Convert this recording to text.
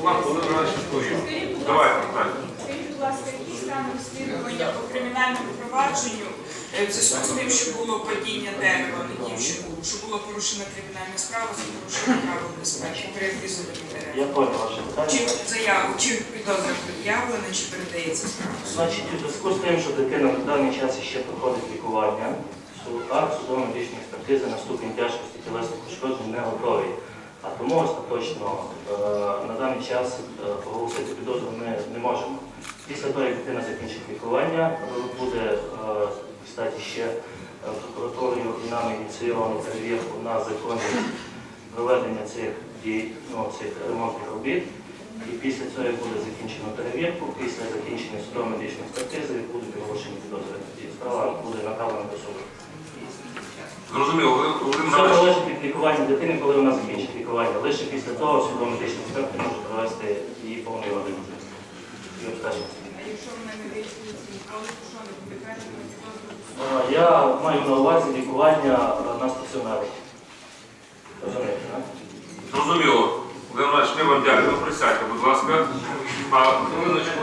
Скажіть, будь ласка, скажіть, будь ласка, які стани розслідування по кримінальному провадженню е, в зв'язку з тим, що було падіння дерева на дівчинку, що було порушена кримінальна справа за порушення правил безпеки при врізуванні Я дерева? понял ваше Чи питання. заяву, чи підозра пред'явлена, чи передається справа? Значить, у зв'язку з тим, що дитина в даний час ще проходить лікування, су- акт судово-медичної експертизи на ступінь тяжкості тілесних ушкоджень не готовий. А тому остаточно е, на даний час е, оголосити підозру ми не можемо. Після того, як дитина закінчить лікування, буде кстати, ще е, прокуратурою і нами ініційовано перевірку на законність проведення цих дій, ну, цих ремонтних робіт. І після цього буде закінчено перевірку, після закінчення судово-медичної експертизи будуть оголошені підозри. І справа буде направлена до суду. Зрозуміло, Володимир Володимир Все Іванович. залежить від лікування дитини, коли вона закінчить лікування. Лише після того судово-медичний експерт може провести її повний огляд. І. А якщо вона не вирішується ніколи, то що не буде? Е, Я маю на увазі лікування е, на стаціонарі. Розумієте, так? Зрозуміло. Володимир Іванович, ми вам дякуємо. Присядьте, будь ласка. А хвилиночку.